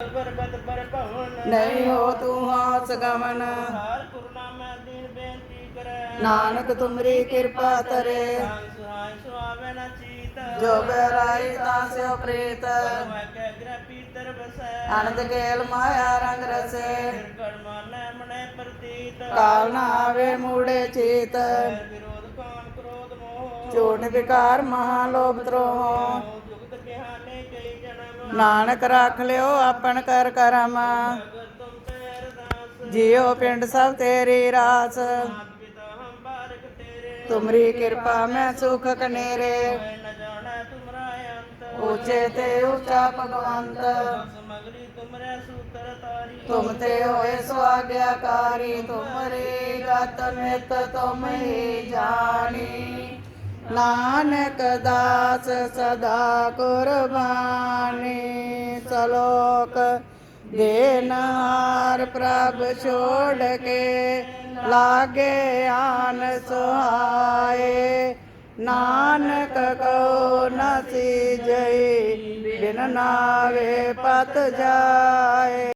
ਬਰਬਦ ਬਰ ਨਹੀਂ ਹੋ ਤੂੰ ਹਾਸ ਗਮਨ ਹਾਰ ਗੁਰਨਾਮੈ ਦੀਨ ਬੇਨਤੀ ਕਰੈ ਨਾਨਕ ਤੁਮਰੀ ਕਿਰਪਾ ਤਰੇ। ਸੰਗ ਸੁਹਾਇ ਸੁਆਵੇ ਨ ਚੀਤ ਜੋ ਬਹਿਰਾਈ ਤਾਂ ਪ੍ਰੀਤ। ਮੈਂ ਕਹਿ ਗ੍ਰਹਿ ਪੀਤਰ ਬਸੈ ਅਨੰਦ ਕੇਲ ਮਾਇਆ ਰੰਗ ਰਸੇ। ਗੜ ਮਾਨੈ ਮਨੈ ਪ੍ਰਤੀਤ ਕਾਲ ਨਾ ਆਵੇ ਮੂੜੇ ਚੀਤ। ਵਿਰੋਧ ਕਾਨ ਕ੍ਰੋਧ ਮੋਹ ਝੂਠ ਵਿਕਾਰ ਮਹਾ ਲੋਭ ਤ੍ਰੋਹ ਨਾਨਕ ਰੱਖ ਲਿਓ ਆਪਣ ਕਰ ਕਰਮ। ਅਗਰ ਜਿਉ ਪਿੰਡ ਸਭ ਤੇਰੀ ਰਾਸ। ਤੁਮਰੀ ਕਿਰਪਾ, ਮੈਂ ਸੁਖ ਕਨੇਰੇ। ਉੱਚੇ ਤੇ ਉੱਚਾ ਭਗਵੰਤ। ਤੁਮ ਤੇ ਹੋਏ ਸੁਆਗਿਆਕਾਰੀ, ਤੁਮਰੀ ਗਤ ਮਿਤ ਤੁਮ ਹੀ ਜਾਣੀ। ਨਾਨਕ ਦਾਸ ਸਦਾ ਕੁਰਬਾਨੀ। ਸਲੋਕ ਦੇਨਹਾਰ ਪ੍ਰਭ ਛੋੜ ਕੇ ਲਾਗੇ ਆਨ ਸੁਹਾਏ। ਨਾਨਕ ਕੋ ਨਸੀ ਜਈ, ਬਿਨ ਨਾਵੇ ਪਤ ਜਾਏ।